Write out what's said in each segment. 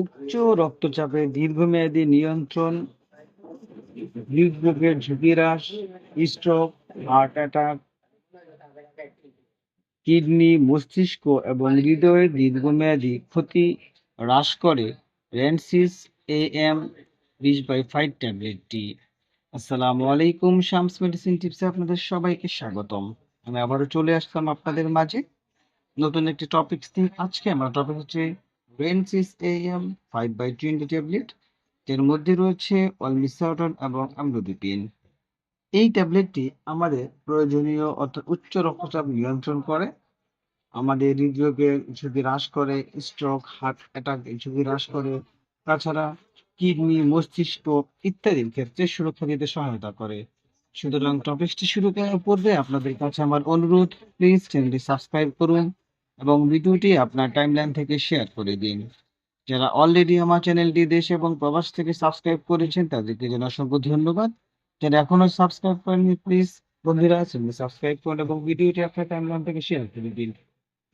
উচ্চ রক্তচাপের দীর্ঘমেয়াদী নিয়ন্ত্রণ হৃদরোগের ঝুঁকি হ্রাস স্ট্রোক হার্ট অ্যাটাক কিডনি মস্তিষ্ক এবং হৃদয়ের দীর্ঘমেয়াদী ক্ষতি হ্রাস করে। রেনসিস এ এম বিশ বাই ফাইভ ট্যাবলেটটি আসসালামু আলাইকুম, শামস মেডিসিন টিপসে আপনাদের সবাইকে স্বাগতম। আমি আবারও চলে আসলাম আপনাদের মাঝে। নতুন একটি টপিকস নিয়ে আজকে আমার টপিক হচ্ছে Rensis A M five by twenty tablet এর মধ্যে রয়েছে অলমিসাউটন এবং আমলোডিপিন এই ট্যাবলেটটি আমাদের প্রয়োজনীয় অর্থাৎ উচ্চ রক্তচাপ নিয়ন্ত্রণ করে, আমাদের হৃদরোগের ঝুঁকি হ্রাস করে স্ট্রোক হার্ট অ্যাটাক ঝুঁকি হ্রাস করে, তাছাড়া কিডনি মস্তিষ্ক ইত্যাদির ক্ষেত্রে সুরক্ষা দিতে সহায়তা করে। সুতরাং টপিকটি শুরু করার পূর্বে আপনাদের কাছে আমার অনুরোধ প্লিজ চ্যানেলটি সাবস্ক্রাইব করুন। এবং ভিডিওটি আপনার টাইমলাইন থেকে শেয়ার করে দিন। যারা অলরেডি আমার চ্যানেলটি দেশ এবং প্রবাস থেকে সাবস্ক্রাইব করেছেন, তাদেরকে যেন অসংখ্য ধন্যবাদ। যারা এখনও সাবস্ক্রাইব করেননি প্লিজ বন্ধুরা সাবস্ক্রাইব করুন এবং ভিডিওটি আপনার টাইমলাইন থেকে শেয়ার করে দিন।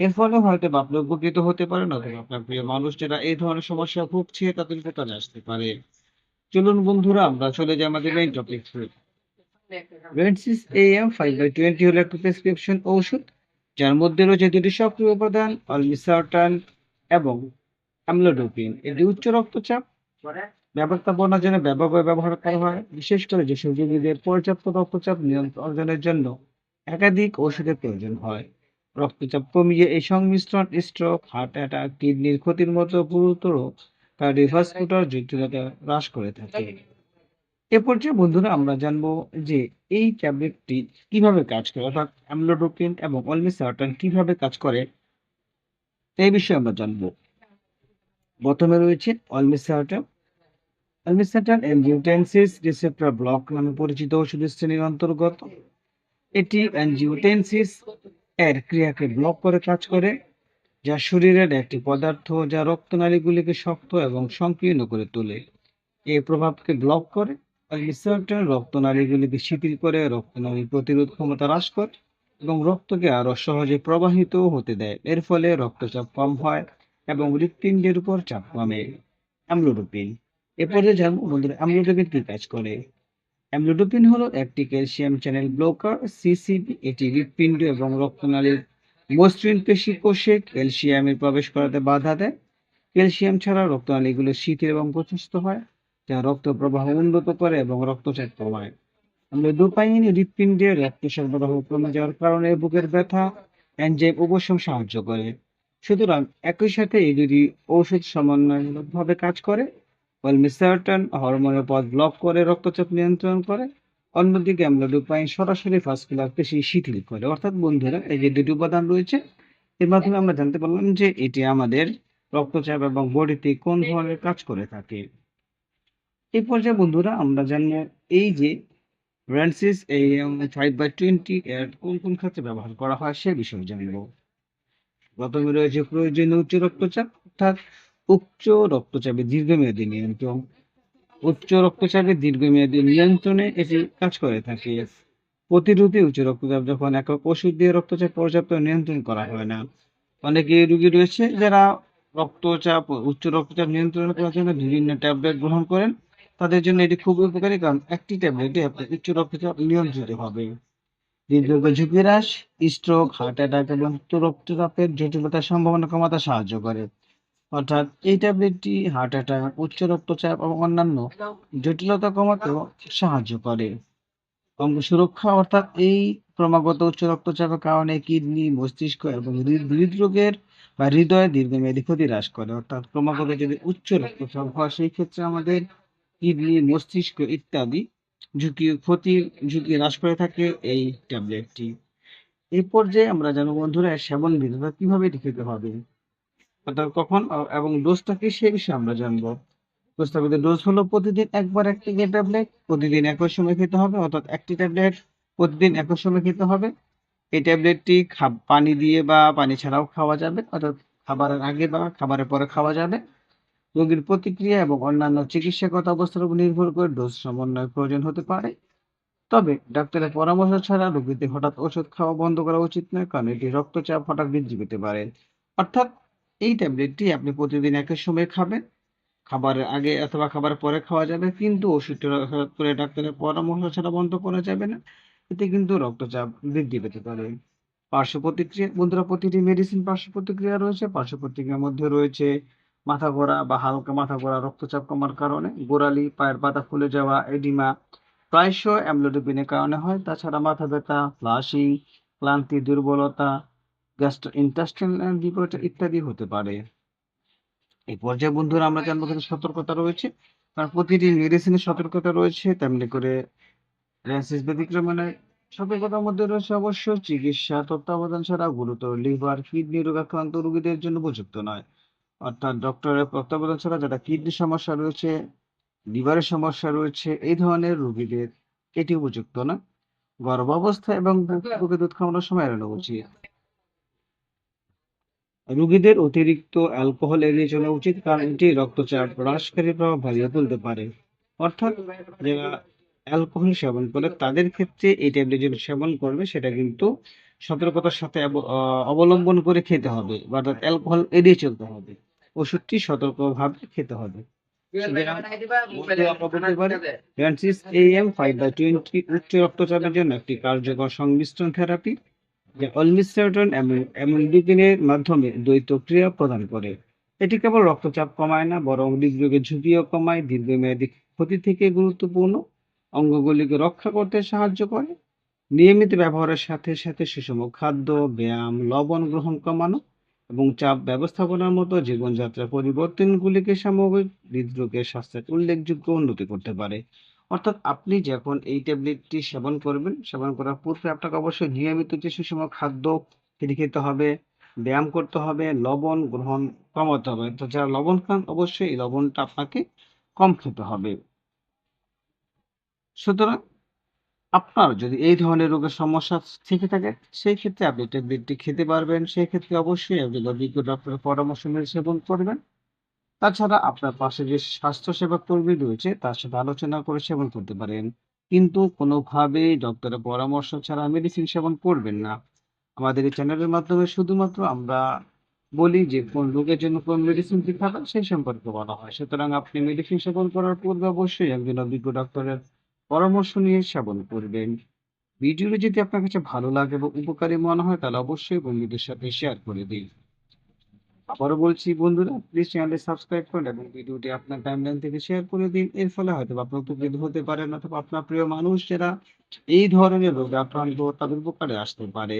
এর ফলে হয়তো আপনি উপকৃত হতে পারেন অথবা আপনার প্রিয় মানুষ যারা এই ধরনের সমস্যা ভুগছে, তাদের উপকারে আসতে পারে। চলুন বন্ধুরা, আমরা চলে যাই আমাদের main topic Redsis A M five by twenty হলো একটি প্রেসক্রিপশন ঔষধ। যার মধ্যে রয়েছে দুটি সক্রিয় উপাদান অলমিসার্টান এবং অ্যামলোডোপিন। এটি উচ্চ রক্তচাপ ব্যবস্থাপনার জন্য ব্যাপকভাবে ব্যবহার করা হয়। বিশেষ করে যেসব রোগীদের পর্যাপ্ত রক্তচাপ নিয়ন্ত্রণ অর্জনের জন্য একাধিক ওষুধের প্রয়োজন হয়। রক্তচাপ কমিয়ে এই সংমিশ্রণ স্ট্রোক হার্ট অ্যাটাক কিডনির ক্ষতির মতো গুরুতর কার্ডিওভাস্কুলার জটিলতা হ্রাস করে থাকে। এ পর্যায়ে বন্ধুরা আমরা জানব যে এই ট্যাবলেটটি কীভাবে কাজ করে, অর্থাৎ অ্যামলোডোপিন এবং অলমিসার্টান কীভাবে কাজ করে এই বিষয়ে আমরা জানব। প্রথমে রয়েছে অলমিসার্টান অলমিসার্টান অ্যানজিওটেন্সিস রিসেপ্টর ব্লক নামে পরিচিত ওষুধ শ্রেণির অন্তর্গত। এটি অ্যানজিওটেন্সিস এর ক্রিয়াকে ব্লক করে কাজ করে, যা শরীরের একটি পদার্থ যা রক্তনালীগুলিকে শক্ত এবং সংকীর্ণ করে তোলে। এই প্রভাবকে ব্লক করে। অলমিসার্টান রক্তনালীগুলিকে শিথিল করে রক্তনালীর প্রতিরোধ ক্ষমতা হ্রাস করে এবং রক্তকে আরও সহজে প্রবাহিত হতে দেয়। এর ফলে রক্তচাপ কম হয় এবং হৃৎপিণ্ডের উপর চাপ কমে। অ্যামলোডোপিন। এ পর্যায়ে জানব, বন্ধুরা, অ্যামলোডোপিন কি কাজ করে? অ্যামলোডোপিন হলো একটি ক্যালসিয়াম চ্যানেল ব্লকার সিসিবি এটি হৃৎপিণ্ড এবং রক্তনালীর মসৃণ পেশি কোষে ক্যালসিয়ামের প্রবেশ করাতে বাধা দেয়। ক্যালসিয়াম ছাড়া রক্তনালীগুলো শিথিল এবং প্রশস্ত হয়। যা রক্ত প্রবাহ উন্নত করে এবং রক্তচাপ কমায়। ডোপাইন হৃৎপিণ্ডে রক্ত সরবরাহ কমে যাওয়ার কারণে বুকের ব্যথা, এনজাইম উপশম সাহায্য করে। সুতরাং একই সাথে এই দুটি ঔষধ সমন্বয়মূলকভাবে কাজ করে। অলমিসার্টন হরমোনের পথ ব্লক করে রক্তচাপ নিয়ন্ত্রণ করে। অন্যদিকে আমরা অ্যামলোডোপাইন সরাসরি ভাস্কুলার পেশি শিথিল করে। অর্থাৎ বন্ধুরা, এই যে দুটি উপাদান রয়েছে, এর মাধ্যমে আমরা জানতে পারলাম যে এটি আমাদের রক্তচাপ এবং বডিতে কোন ধরনের কাজ করে থাকে। এই পর্যায়ে বন্ধুরা, আমরা জানব এই যে র্যানসিস এই ফাইভ বাই টোয়েন্টি এর কোন কোন ক্ষেত্রে ব্যবহার করা হয় সে বিষয়ে জানব। প্রথমে রয়েছে প্রয়োজনীয় উচ্চ রক্তচাপ, অর্থাৎ উচ্চ রক্তচাপে দীর্ঘমেয়াদী নিয়ন্ত্রণ। উচ্চ রক্তচাপের দীর্ঘমেয়াদী নিয়ন্ত্রণে এটি কাজ করে থাকে। প্রতিরোধী উচ্চ রক্তচাপ যখন একক ওষুধ দিয়ে রক্তচাপ পর্যাপ্ত নিয়ন্ত্রণ করা হয় না, অনেকে রোগী রয়েছে যারা রক্তচাপ, উচ্চ রক্তচাপ নিয়ন্ত্রণ করার জন্য বিভিন্ন ট্যাবলেট গ্রহণ করেন। তাদের জন্য এটি খুব উপকারী, কারণ একটি ট্যাবলেটে আপনার উচ্চ রক্তচাপ নিয়ন্ত্রিত হবে হৃদরোগ ঝুঁকি হ্রাস স্ট্রোক হার্ট অ্যাটাক এবং উচ্চ রক্তচাপের জটিলতার সম্ভাবনা কমাতে সাহায্য করে। অর্থাৎ এই ট্যাবলেটটি হার্ট অ্যাটাক উচ্চ রক্তচাপ এবং অন্যান্য জটিলতা কমাতেও সাহায্য করে। অঙ্গ সুরক্ষা, অর্থাৎ এই ক্রমাগত উচ্চ রক্তচাপের কারণে কিডনি, মস্তিষ্ক এবং হৃদরোগের বা হৃদয়ে দীর্ঘমেয়াদী ক্ষতি হ্রাস করে। অর্থাৎ ক্রমাগত যদি উচ্চ রক্তচাপ হয়, সেই ক্ষেত্রে আমাদের কিডনি, মস্তিষ্ক ইত্যাদি ঝুঁকি, ক্ষতির ঝুঁকি হ্রাস করে থাকে এই ট্যাবলেটটি। এই পর্যায়ে আমরা জানো বন্ধুরা, সেবন বিধান কীভাবে খেতে হবে? অর্থাৎ কখন এবং ডোজটা কি সে বিষয়ে আমরা জানব। প্রস্তাবিত ডোজ হলো প্রতিদিন একবার একটি ট্যাবলেট, প্রতিদিন একই সময় খেতে হবে, অর্থাৎ একটি ট্যাবলেট প্রতিদিন একই সময় খেতে হবে। এই ট্যাবলেটটি পানি দিয়ে বা পানি ছাড়াও খাওয়া যাবে, অর্থাৎ খাবারের আগে বা খাবারের পরে খাওয়া যাবে। রোগীর প্রতিক্রিয়া এবং অন্যান্য চিকিৎসাগত অবস্থার উপর নির্ভর করে ডোজ সমন্বয় প্রয়োজন হতে পারে। তবে ডাক্তারের পরামর্শ ছাড়া রোগীদের হঠাৎ ওষুধ খাওয়া বন্ধ করা উচিত নয়, কারণ এটি রক্তচাপ হঠাৎ বৃদ্ধি পেতে পারে। অর্থাৎ এই ট্যাবলেটটি আপনি প্রতিদিন একই সময় খাবেন। খাবারের আগে অথবা খাবারের পরে খাওয়া যাবে, কিন্তু ওষুধটা করে ডাক্তারের পরামর্শ ছাড়া বন্ধ করা যাবে না। এতে কিন্তু রক্তচাপ বৃদ্ধি পেতে পারে। পার্শ্ব প্রতিক্রিয়া বন্ধুরা, প্রতিটি মেডিসিন পার্শ্ব প্রতিক্রিয়া রয়েছে। পার্শ্ব প্রতিক্রিয়ার মধ্যে রয়েছে মাথা ঘোরা বা হালকা মাথা ঘোরা, রক্তচাপ কমার কারণে গোড়ালি, পায়ের পাতা ফুলে যাওয়া, এডিমা প্রায়শ অ্যামলোডিপিনের কারণে হয়। তাছাড়া মাথা ব্যথা ফ্লাশিং ক্লান্তি, দুর্বলতা গ্যাস্ট্রো ইন্টাস্টাইনাল বিপরীত ইত্যাদি হতে পারে। এই পর্যায়ে বন্ধুরা আমরা জানব কিছু সতর্কতা রয়েছে। কারণ প্রতিটি মেডিসিনের সতর্কতা রয়েছে, তেমনি করে র্যান্সিস ব্যতিক্রম মানে সতর্কতার মধ্যে রয়েছে অবশ্য চিকিৎসা, তত্ত্বাবধান ছাড়া গুরুতর লিভার, কিডনি রোগ আক্রান্ত রোগীদের জন্য উপযুক্ত নয়। অর্থাৎ ডক্টরের তত্ত্বাবধান ছাড়া যারা কিডনির সমস্যা রয়েছে লিভারের সমস্যা রয়েছে, এই ধরনের রোগীদের এটি উপযুক্ত না। গর্ভাবস্থা এবং বুকে দুধ খাওয়ানোর সময় এড়ানো উচিত। রোগীদের অতিরিক্ত অ্যালকোহল এড়িয়ে চলা উচিত, কারণ এটি রক্তচাপ, হ্রাসকারী প্রভাব বাড়িয়ে তুলতে পারে। অর্থাৎ যারা অ্যালকোহল সেবন করে, তাদের ক্ষেত্রে এই ট্যাবলেট যেটা সেবন করবে, সেটা কিন্তু সতর্কতার সাথে অবলম্বন করে খেতে হবে। অর্থাৎ অ্যালকোহল এড়িয়ে চলতে হবে। ওষুধটি সতর্কভাবে খেতে হবে। উচ্চ রক্তচাপের জন্য একটি কার্যকর সংমিশ্রণ থেরাপি যা অলমিস্টারটন অ্যামিলোডিপিনের মাধ্যমে দ্বৈত ক্রিয়া প্রদান করে। এটি কেবল রক্তচাপ কমায় না বরং হৃদরোগের ঝুঁকিও কমায় দীর্ঘমেয়াদী ক্ষতি থেকে গুরুত্বপূর্ণ অঙ্গগুলিকে রক্ষা করতে সাহায্য করে। নিয়মিত ব্যবহারের সাথে সাথে সুষম খাদ্য ব্যায়াম লবণ গ্রহণ কমানো এবং চাপ ব্যবস্থাপনার মতো জীবনযাত্রার পরিবর্তনগুলিকে সামগ্রিক হৃদরোগের স্বাস্থ্যের উল্লেখযোগ্য উন্নতি করতে পারে। অর্থাৎ আপনি যখন এই ট্যাবলেটটি সেবন করবেন, সেবন করার পূর্বে আপনাকে অবশ্যই নিয়মিত যে সুষম খাদ্য সেটি খেতে হবে, ব্যায়াম করতে হবে, লবণ গ্রহণ কমাতে হবে। তো যারা লবণ খান, অবশ্যই এই লবণটা আপনাকে কম খেতে হবে। সুতরাং আপনার যদি এই ধরনের রোগের সমস্যা থেকে থাকে, সেই ক্ষেত্রে আপনি ট্যাবলেটটি খেতে পারবেন। সেই ক্ষেত্রে অবশ্যই আপনি অভিজ্ঞ ডক্টরের পরামর্শ মেনে সেবন করবেন। তাছাড়া আপনার পাশে যে স্বাস্থ্যসেবা কর্মী রয়েছে, তার সাথে আলোচনা করে সেবন করতে পারেন। কিন্তু কোনোভাবেই ডক্টরের পরামর্শ ছাড়া মেডিসিন সেবন করবেন না। আমাদের এই চ্যানেলের মাধ্যমে শুধুমাত্র আমরা বলি যে, কোন রোগের জন্য কোন মেডিসিন মেডিসিনটি খাবেন, সেই সম্পর্কে বলা হয়। সুতরাং আপনি মেডিসিন সেবন করার পূর্বে অবশ্যই একজন অভিজ্ঞ ডক্টরের পরামর্শ নিয়ে সেবন করবেন। ভিডিওটি যদি আপনার কাছে ভালো লাগে এবং উপকারী মনে হয়, তাহলে অবশ্যই বন্ধুদের সাথে শেয়ার করে দিন। আবারও বলছি, বন্ধুরা প্লিজ চ্যানেলটি সাবস্ক্রাইব করুন এবং ভিডিওটি আপনার টাইমলাইন থেকে শেয়ার করে দিন। এর ফলে হয়তো আপনার আপনি উপকৃত হতে পারেন অথবা আপনার প্রিয় মানুষ যারা এই ধরনের রোগে আক্রান্ত, তাদের উপকারে আসতে পারে।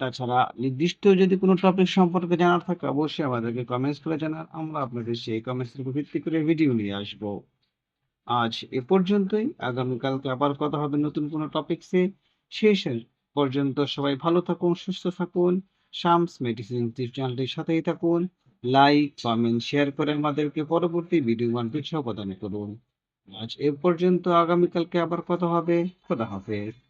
তাছাড়া নির্দিষ্ট যদি কোনো টপিক সম্পর্কে জানার থাকে, অবশ্যই আমাদেরকে কমেন্টস করে জানান। আমরা আপনাদের সেই কমেন্টসের উপর ভিত্তি করে ভিডিও নিয়ে আসব। আজ এ পর্যন্তই। আগামীকালকে আবার কথা হবে নতুন কোনো টপিকসে শেষ পর্যন্ত সবাই ভালো থাকুন, সুস্থ থাকুন। শামস মেডিসিন চ্যানেলটির সাথেই থাকুন। লাইক, কমেন্ট, শেয়ার করে আমাদেরকে পরবর্তী ভিডিও বানতে প্রদান করুন। আজ এ পর্যন্ত আগামীকালকে আবার কথা হবে। খোদা হাফেজ।